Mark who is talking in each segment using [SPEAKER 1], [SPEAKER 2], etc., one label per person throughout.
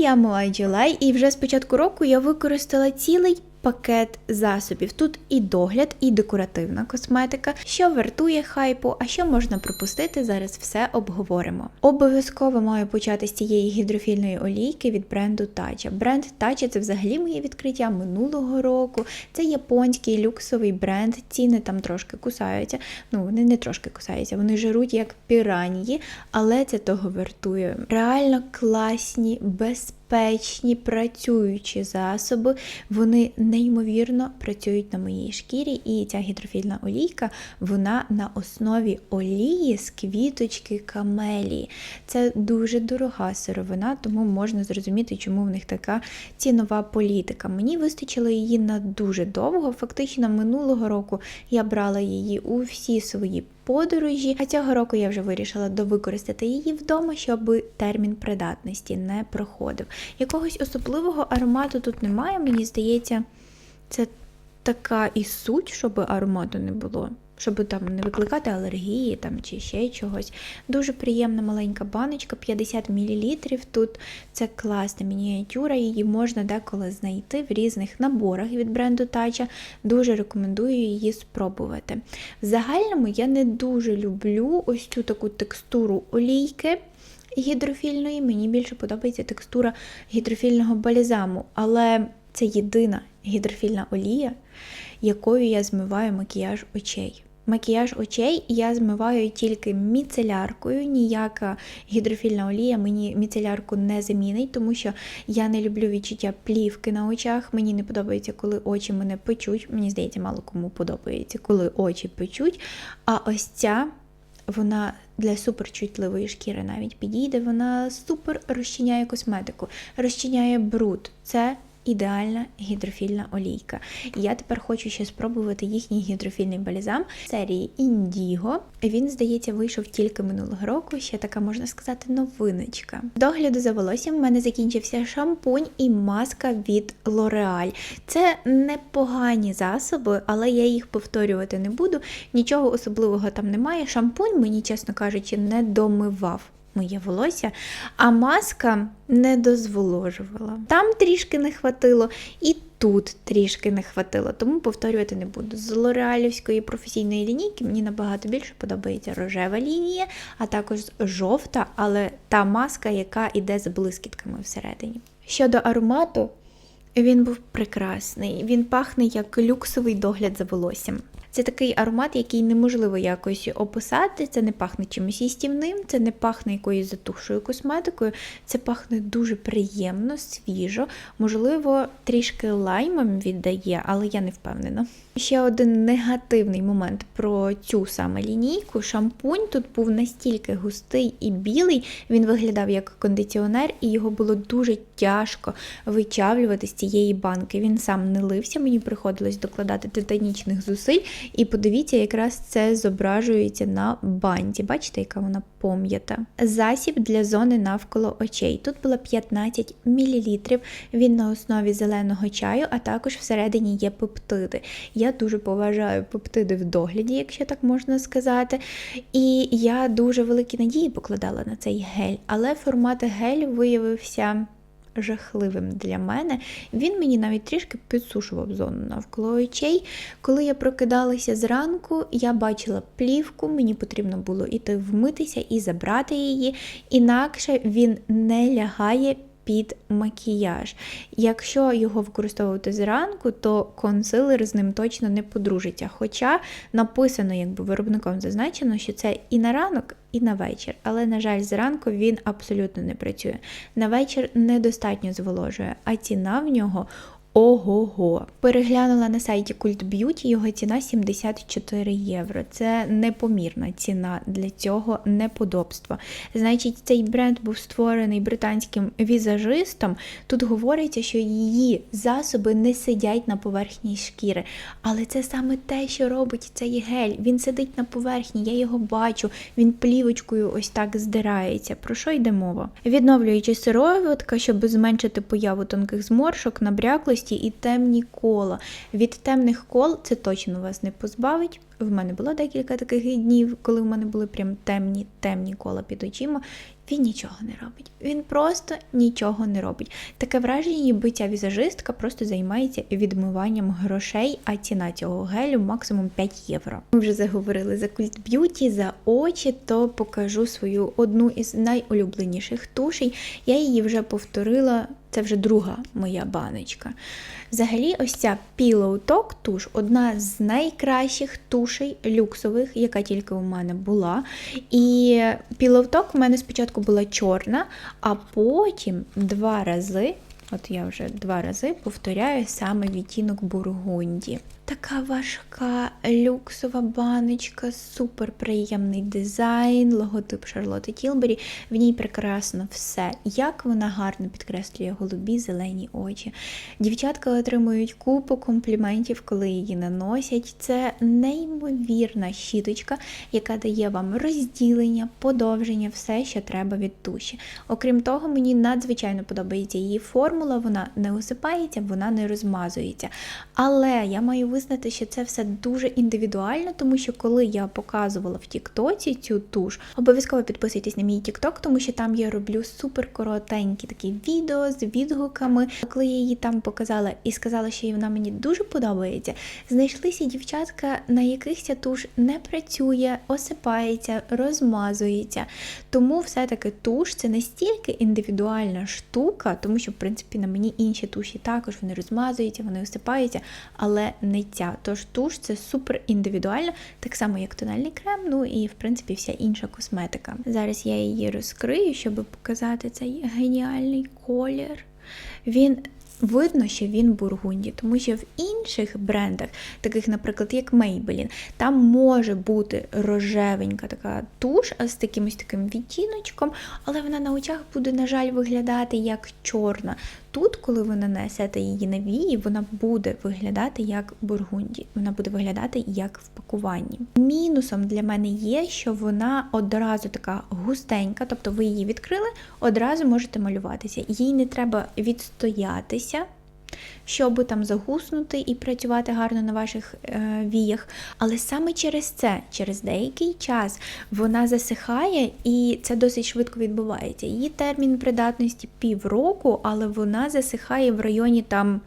[SPEAKER 1] я Моа Джулай, і вже з початку року я використала цілий пакет засобів. Тут і догляд, і декоративна косметика, що вартує хайпу, а що можна пропустити, зараз все обговоримо. Обов'язково маю почати з цієї гідрофільної олійки від бренду Tatcha. Бренд Tatcha – це взагалі моє відкриття минулого року. Це японський люксовий бренд. Ціни там трошки кусаються. Ну, вони не трошки кусаються, вони жируть як піранії, але це того вартує. Реально класні, безпечні, працюючі засоби. Вони неймовірно працюють на моїй шкірі, і ця гідрофільна олійка вона на основі олії з квіточки камелії. Це дуже дорога сировина, тому можна зрозуміти, чому в них така цінова політика. Мені вистачило її на дуже довго. Фактично, минулого року я брала її у всі свої подорожі, а цього року я вже вирішила довикористати її вдома, щоб термін придатності не проходив. Якогось особливого аромату тут немає, мені здається, це така і суть, щоб аромату не було. Щоб там не викликати алергії там, чи ще чогось. Дуже приємна маленька баночка, 50 мл. Тут це класна мініатюра, її можна деколи знайти в різних наборах від бренду Tatcha. Дуже рекомендую її спробувати. В загальному я не дуже люблю ось цю таку текстуру олійки гідрофільної. Мені більше подобається текстура гідрофільного бальзаму, але це єдина гідрофільна олія, якою я змиваю макіяж очей. Макіяж очей я змиваю тільки міцеляркою. Ніяка гідрофільна олія мені міцелярку не замінить, тому що я не люблю відчуття плівки на очах. Мені не подобається, коли очі мене печуть. Мені здається, мало кому подобається, коли очі печуть. А ось ця. Вона для суперчутливої шкіри навіть підійде, вона супер розчиняє косметику, розчиняє бруд. Це ідеальна гідрофільна олійка. Я тепер хочу ще спробувати їхній гідрофільний бальзам серії Індіго. Він, здається, вийшов тільки минулого року. Ще така можна сказати новиночка. Догляду за волоссям в мене закінчився шампунь і маска від L'Oreal. Це непогані засоби, але я їх повторювати не буду. Нічого особливого там немає. Шампунь мені, чесно кажучи, не домивав моє волосся, а маска не дозволожувала. Там трішки не хватило, і тут трішки не хватило, тому повторювати не буду. З лореалівської професійної лінійки мені набагато більше подобається рожева лінія, а також жовта, але та маска, яка йде з блискітками всередині. Щодо аромату, він був прекрасний. Він пахне як люксовий догляд за волоссям. Це такий аромат, який неможливо якось описати. Це не пахне чимось їстівним, це не пахне якоюсь затухшою косметикою. Це пахне дуже приємно, свіжо, можливо, трішки лаймом віддає, але я не впевнена. Ще один негативний момент про цю саме лінійку. Шампунь тут був настільки густий і білий, він виглядав як кондиціонер, і його було дуже тяжко вичавлювати з цієї банки. Він сам не лився, мені приходилось докладати титанічних зусиль. І подивіться, якраз це зображується на банді. Бачите, яка вона пом'ята. Засіб для зони навколо очей. Тут було 15 мл. Він на основі зеленого чаю, а також всередині є пептиди. Я дуже поважаю пептиди в догляді, якщо так можна сказати. І я дуже великі надії покладала на цей гель, але формат гель виявився жахливим для мене. Він мені навіть трішки підсушував зону навколо очей. Коли я прокидалася зранку, я бачила плівку, мені потрібно було іти вмитися і забрати її, інакше він не лягає. Під макіяж. Якщо його використовувати зранку, то консилер з ним точно не подружиться. Хоча написано, якби виробником зазначено, що це і на ранок, і на вечір. Але, на жаль, зранку він абсолютно не працює. На вечір недостатньо зволожує, а ціна в нього Ого-го. Переглянула на сайті Cult Beauty, його ціна 74 євро. Це непомірна ціна для цього неподобства. Значить, цей бренд був створений британським візажистом. Тут говориться, що її засоби не сидять на поверхні шкіри. Але це саме те, що робить цей гель. Він сидить на поверхні, я його бачу, він плівочкою ось так здирається. Про що йде мова? Відновлюючи сироватка, щоб зменшити появу тонких зморшок, набряклості і темні кола. Від темних кол це точно вас не позбавить. В мене було декілька таких днів, коли в мене були прям темні темні кола під очима. Він нічого не робить. Він просто нічого не робить. Таке враження, ніби ця візажистка просто займається відмиванням грошей, а ціна цього гелю максимум 5 євро. Ми вже заговорили за культ б'юті, за очі, то покажу свою одну із найулюбленіших тушей. Я її вже повторила. Це вже друга моя баночка. Взагалі, ось ця Pillow Talk туш одна з найкращих тушей люксових, яка тільки у мене була. І піловток у мене спочатку була чорна, а потім два рази, от я вже два рази повторяю саме відтінок Бургунді. Така важка люксова баночка, супер приємний дизайн, логотип Шарлотти Тілбері. В ній прекрасно все. Як вона гарно підкреслює голубі зелені очі. Дівчатка отримують купу компліментів, коли її наносять. Це неймовірна щіточка, яка дає вам розділення, подовження, все, що треба від туші. Окрім того, мені надзвичайно подобається її формула, вона не осипається, вона не розмазується. Але я маю визнати, що це все дуже індивідуально, тому що коли я показувала в Тіктоці цю туш, обов'язково підписуйтесь на мій Тікток, тому що там я роблю супер коротенькі такі відео з відгуками. Коли я її там показала і сказала, що вона мені дуже подобається, знайшлися дівчатка, на яких ця туш не працює, осипається, розмазується. Тому все-таки туш це настільки індивідуальна штука, тому що, в принципі, на мені інші туші також вони розмазуються, вони осипаються, але не ця. Тож туш це супер індивідуальна, так само як тональний крем, ну і в принципі вся інша косметика. Зараз я її розкрию, щоб показати цей геніальний колір. Він Видно, що він бургунді, тому що в інших брендах, таких, наприклад, як Maybelline, там може бути рожевенька така туш з такимось таким відтіночком, але вона на очах буде, на жаль, виглядати як чорна. Тут, коли ви нанесете її на вії, вона буде виглядати як бургунді, вона буде виглядати як в пакуванні. Мінусом для мене є, що вона одразу така густенька, тобто ви її відкрили, одразу можете малюватися. Їй не треба відстоятися. Щоб там загуснути і працювати гарно на ваших е, віях. Але саме через це, через деякий час, вона засихає і це досить швидко відбувається. Її термін придатності півроку, але вона засихає в районі там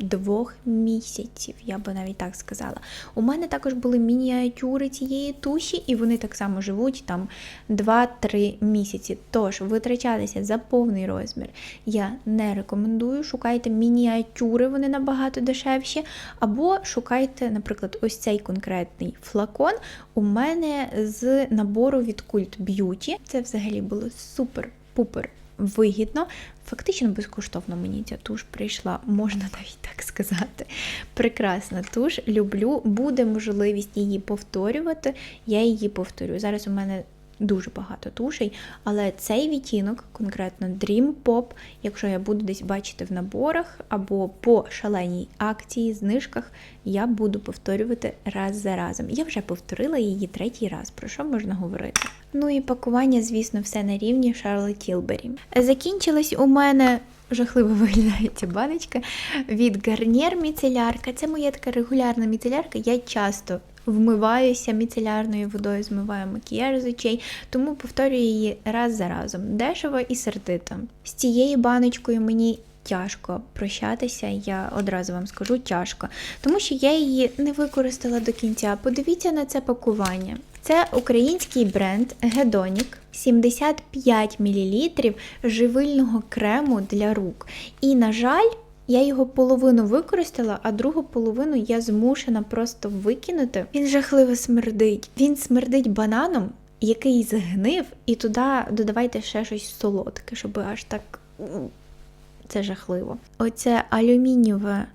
[SPEAKER 1] двох місяців, я би навіть так сказала. У мене також були мініатюри цієї туші, і вони так само живуть там 2-3 місяці. Тож витрачатися за повний розмір я не рекомендую. Шукайте мініатюри, вони набагато дешевші. Або шукайте, наприклад, ось цей конкретний флакон. У мене з набору від Cult Beauty. Це взагалі було супер-пупер вигідно. Фактично безкоштовно мені ця туш прийшла, можна навіть так сказати. Прекрасна туш, люблю, буде можливість її повторювати, я її повторю. Зараз у мене дуже багато тушей, але цей відтінок, конкретно Dream Pop, якщо я буду десь бачити в наборах або по шаленій акції, знижках, я буду повторювати раз за разом. Я вже повторила її третій раз, про що можна говорити. Ну і пакування, звісно, все на рівні Charlotte Tilbury. Закінчилась у мене. Жахливо виглядає ця баночка від Garnier міцелярка. Це моя така регулярна міцелярка. Я часто вмиваюся міцелярною водою, змиваю макіяж з очей, тому повторюю її раз за разом. Дешево і сердито. З цією баночкою мені. Тяжко прощатися, я одразу вам скажу тяжко, тому що я її не використала до кінця. Подивіться на це пакування. Це український бренд Hedonic, 75 мл живильного крему для рук. І, на жаль, я його половину використала, а другу половину я змушена просто викинути. Він жахливо смердить. Він смердить бананом, який згнив, і туди додавайте ще щось солодке, щоб аж так. Це жахливо. Оце алюмінієве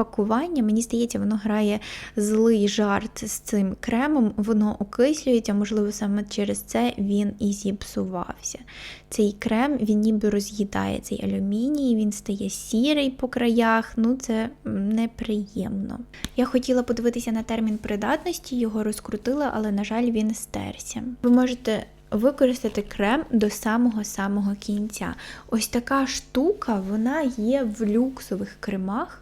[SPEAKER 1] пакування, мені здається, воно грає злий жарт з цим кремом, воно окислюється, можливо, саме через це він і зіпсувався. Цей крем він ніби роз'їдає цей алюміній, він стає сірий по краях, ну це неприємно. Я хотіла подивитися на термін придатності, його розкрутила, але, на жаль, він стерся. Ви можете. Використати крем до самого-самого кінця. Ось така штука, вона є в люксових кремах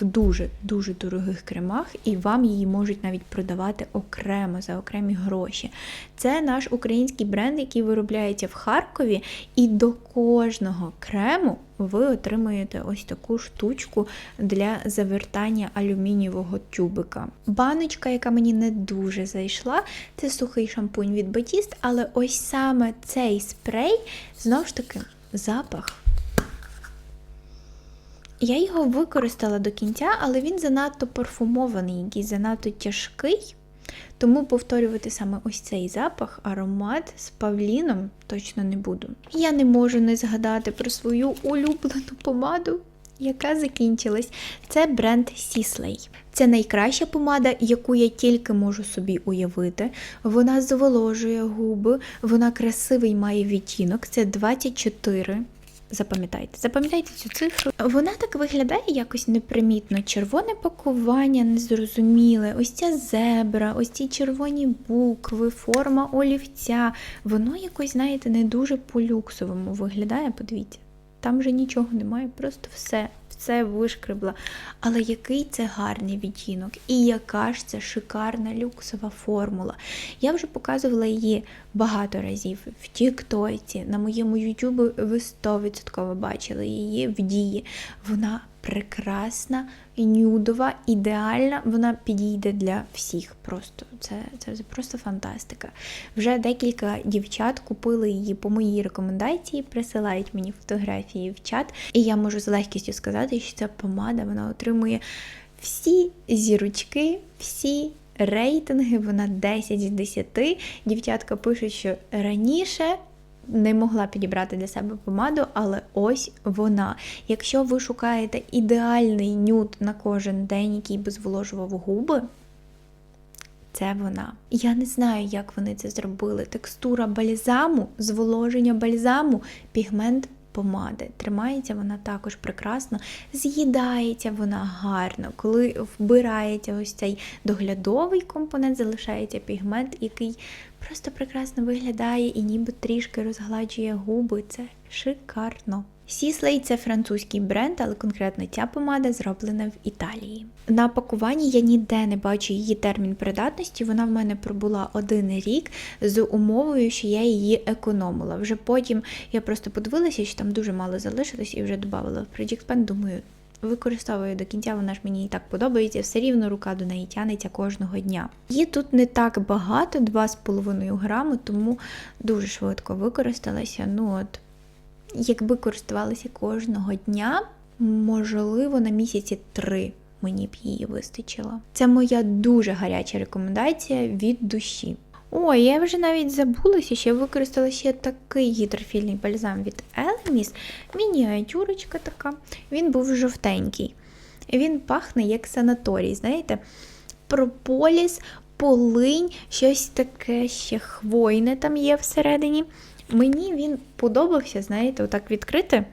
[SPEAKER 1] в дуже-дуже дорогих кремах, і вам її можуть навіть продавати окремо за окремі гроші. Це наш український бренд, який виробляється в Харкові, і до кожного крему ви отримуєте ось таку штучку для завертання алюмінієвого тюбика. Баночка, яка мені не дуже зайшла, це сухий шампунь від Batiste, але ось саме цей спрей, знову ж таки, запах. Я його використала до кінця, але він занадто парфумований, якийсь занадто тяжкий. Тому повторювати саме ось цей запах, аромат з павліном точно не буду. Я не можу не згадати про свою улюблену помаду, яка закінчилась. Це бренд Sisley. Це найкраща помада, яку я тільки можу собі уявити. Вона зволожує губи, вона красивий має відтінок. Це 24. Запам'ятайте, запам'ятайте цю цифру. Вона так виглядає якось непримітно. Червоне пакування незрозуміле, ось ця зебра, ось ці червоні букви, форма олівця. Воно якось, знаєте, не дуже по-люксовому виглядає, подивіться. Там вже нічого немає, просто все, все вишкребла. Але який це гарний відтінок, і яка ж це шикарна люксова формула. Я вже показувала її багато разів в Тіктоці, на моєму Ютубі ви 100% бачили її в дії. Вона прекрасна, нюдова, ідеальна, вона підійде для всіх. Просто це, це просто фантастика. Вже декілька дівчат купили її по моїй рекомендації, присилають мені фотографії в чат, і я можу з легкістю сказати, що ця помада вона отримує всі зірочки, всі. Рейтинги, вона 10 з 10. Дівчатка пишуть, що раніше не могла підібрати для себе помаду, але ось вона. Якщо ви шукаєте ідеальний нюд на кожен день, який би зволожував губи, це вона. Я не знаю, як вони це зробили. Текстура бальзаму, зволоження бальзаму, пігмент помади. Тримається вона також прекрасно, з'їдається вона гарно. Коли вбирається ось цей доглядовий компонент, залишається пігмент, який просто прекрасно виглядає і ніби трішки розгладжує губи. Це шикарно. Сіслей це французький бренд, але конкретно ця помада зроблена в Італії. На пакуванні я ніде не бачу її термін придатності. Вона в мене пробула один рік з умовою, що я її економила. Вже потім я просто подивилася, що там дуже мало залишилось, і вже додавала в Project Pen, Думаю, використовую до кінця, вона ж мені і так подобається, все рівно рука до неї тянеться кожного дня. Її тут не так багато, 2,5 грами, тому дуже швидко використалася. Ну от. Якби користувалася кожного дня, можливо, на місяці три мені б її вистачило. Це моя дуже гаряча рекомендація від душі. Ой, я вже навіть забулася, що я використала ще такий гідрофільний бальзам від Elemis. Мініатюрочка така. Він був жовтенький. Він пахне як санаторій, знаєте? Прополіс, полинь, щось таке ще хвойне там є всередині. Мені він подобався, знаєте, отак відкрити,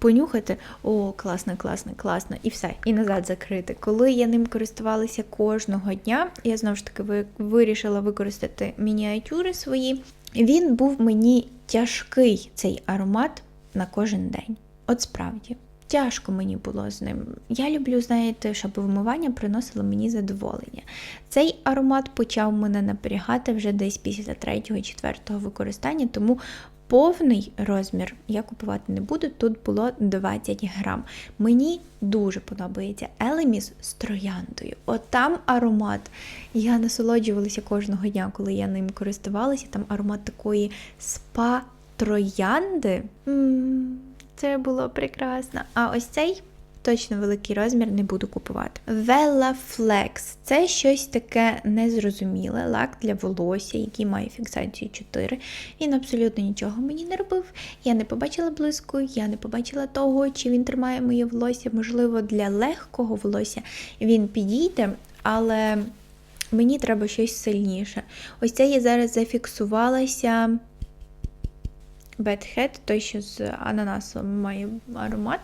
[SPEAKER 1] понюхати. О, класно, класно, класно, і все, і назад закрити. Коли я ним користувалася кожного дня, я знову ж таки вирішила використати мініатюри свої. Він був мені тяжкий цей аромат на кожен день. От справді. Тяжко мені було з ним. Я люблю, знаєте, щоб вимивання приносило мені задоволення. Цей аромат почав мене напрягати вже десь після третього-четвертого використання, тому повний розмір я купувати не буду. Тут було 20 грам. Мені дуже подобається Елеміс з трояндою. От там аромат. Я насолоджувалася кожного дня, коли я ним користувалася. Там аромат такої спа-троянди. Це було прекрасно. А ось цей точно великий розмір не буду купувати. Vella Flex це щось таке незрозуміле, лак для волосся, який має фіксацію 4. Він абсолютно нічого мені не робив. Я не побачила блиску, я не побачила того, чи він тримає моє волосся. Можливо, для легкого волосся він підійде, але. Мені треба щось сильніше. Ось це я зараз зафіксувалася. Head, той, що з ананасом має аромат.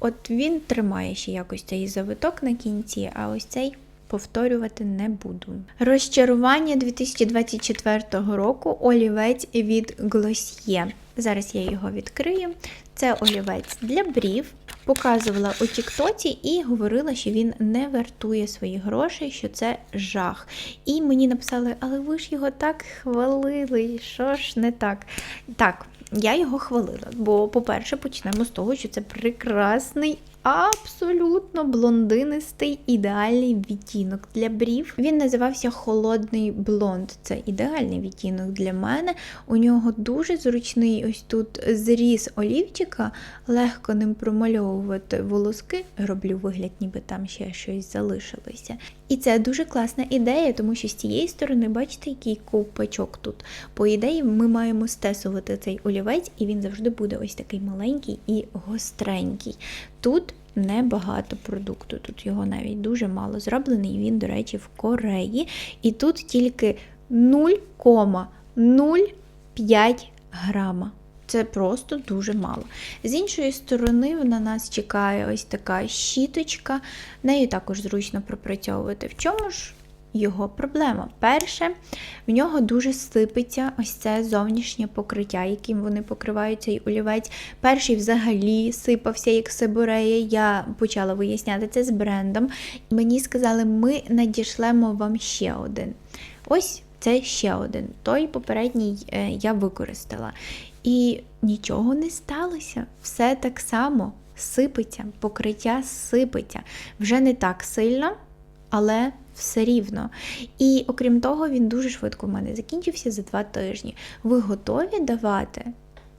[SPEAKER 1] От він тримає ще якось цей завиток на кінці, а ось цей повторювати не буду. Розчарування 2024 року олівець від Glossier. Зараз я його відкрию. Це олівець для брів. показувала у Тіктоці і говорила, що він не вартує свої гроші, що це жах. І мені написали, але ви ж його так хвалили, що ж не так? Так, я його хвалила, бо, по-перше, почнемо з того, що це прекрасний. Абсолютно блондинистий ідеальний відтінок для брів. Він називався Холодний блонд. Це ідеальний відтінок для мене. У нього дуже зручний ось тут зріз олівчика, легко ним промальовувати волоски. Роблю вигляд, ніби там ще щось залишилося. І це дуже класна ідея, тому що з цієї сторони, бачите, який ковпачок тут. По ідеї, ми маємо стесувати цей олівець, і він завжди буде ось такий маленький і гостренький. Тут небагато продукту, тут його навіть дуже мало зроблений. Він, до речі, в Кореї. І тут тільки 0,05 грама. Це просто дуже мало. З іншої сторони, на нас чекає ось така щіточка, нею також зручно пропрацьовувати. В чому ж його проблема? Перше, в нього дуже сипеться ось це зовнішнє покриття, яким вони покривають цей олівець. Перший взагалі сипався як сибурея. Я почала виясняти це з брендом. І мені сказали, ми надішлемо вам ще один. Ось це ще один. Той попередній е, я використала. І нічого не сталося. Все так само сипеться, покриття сипеться. Вже не так сильно, але все рівно. І окрім того, він дуже швидко в мене закінчився за два тижні. Ви готові давати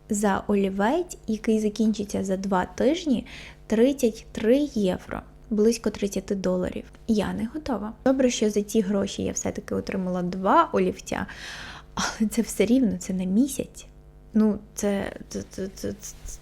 [SPEAKER 1] за олівець, який закінчиться за два тижні, 33 євро. Близько 30 доларів. Я не готова. Добре, що за ці гроші я все-таки отримала два олівця, але це все рівно це на місяць. Ну, це, це, це, це, це,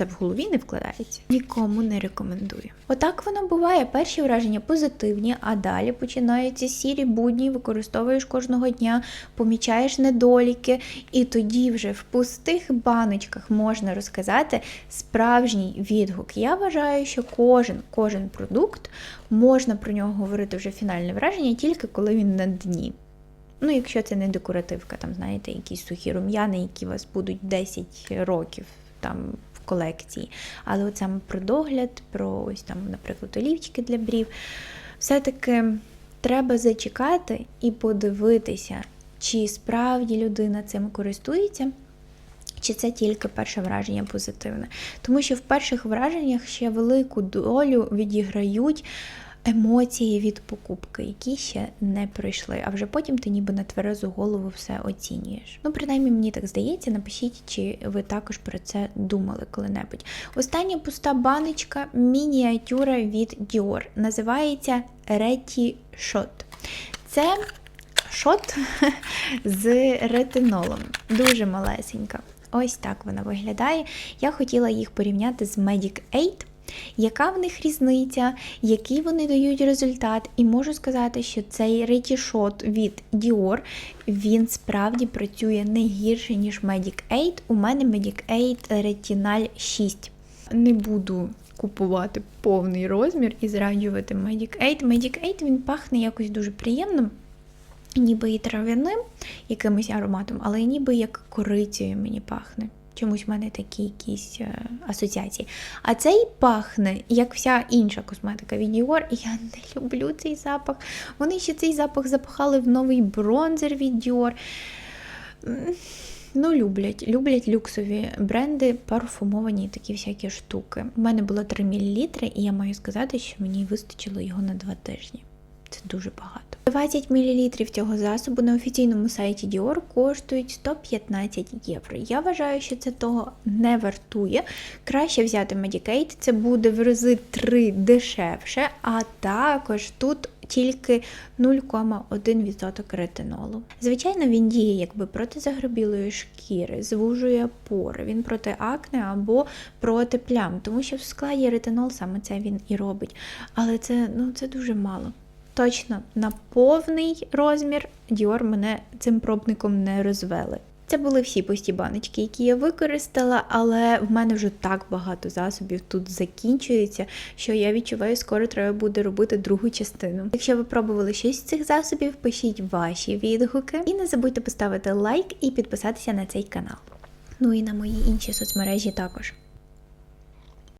[SPEAKER 1] це в голові не вкладається. Нікому не рекомендую. Отак воно буває. Перші враження позитивні, а далі починаються сірі будні, використовуєш кожного дня, помічаєш недоліки, і тоді вже в пустих баночках можна розказати справжній відгук. Я вважаю, що кожен, кожен продукт можна про нього говорити вже фінальне враження тільки коли він на дні. Ну, якщо це не декоративка, там, знаєте, якісь сухі рум'яни, які у вас будуть 10 років там колекції. Але от саме про догляд, про ось там, наприклад, олівчики для брів, все-таки треба зачекати і подивитися, чи справді людина цим користується. Чи це тільки перше враження позитивне? Тому що в перших враженнях ще велику долю відіграють емоції від покупки, які ще не пройшли, а вже потім ти ніби на тверезу голову все оцінюєш. Ну, принаймні, мені так здається, напишіть, чи ви також про це думали коли-небудь. Остання пуста баночка мініатюра від Dior. Називається Reti Shot. Це шот з ретинолом. Дуже малесенька. Ось так вона виглядає. Я хотіла їх порівняти з Medic 8. Яка в них різниця, який вони дають результат, і можу сказати, що цей ретішот від Dior, він справді працює не гірше, ніж Medic 8. У мене Medic 8 Retinal 6. Не буду купувати повний розмір і зраджувати Medic 8. Medic 8 він пахне якось дуже приємно. Ніби і трав'яним якимось ароматом, але ніби як корицею мені пахне. Чомусь в мене такі якісь е, асоціації. А цей пахне, як вся інша косметика від Dior, і я не люблю цей запах. Вони ще цей запах запахали в новий бронзер від Dior. Ну, люблять, люблять люксові бренди, парфумовані такі всякі штуки. У мене було 3 мл, і я маю сказати, що мені вистачило його на 2 тижні. Це дуже багато. 20 мл цього засобу на офіційному сайті Dior коштують 115 євро. Я вважаю, що це того не вартує. Краще взяти Medicaid, це буде в рази 3 дешевше, а також тут тільки 0,1% ретинолу. Звичайно, він діє якби проти загребілої шкіри, звужує пори, він проти акне або проти плям, тому що в складі ретинол саме це він і робить. Але це, ну, це дуже мало. Точно на повний розмір Dior мене цим пробником не розвели. Це були всі пусті баночки, які я використала, але в мене вже так багато засобів тут закінчується, що я відчуваю, скоро треба буде робити другу частину. Якщо ви пробували щось з цих засобів, пишіть ваші відгуки. І не забудьте поставити лайк і підписатися на цей канал. Ну і на мої інші соцмережі також.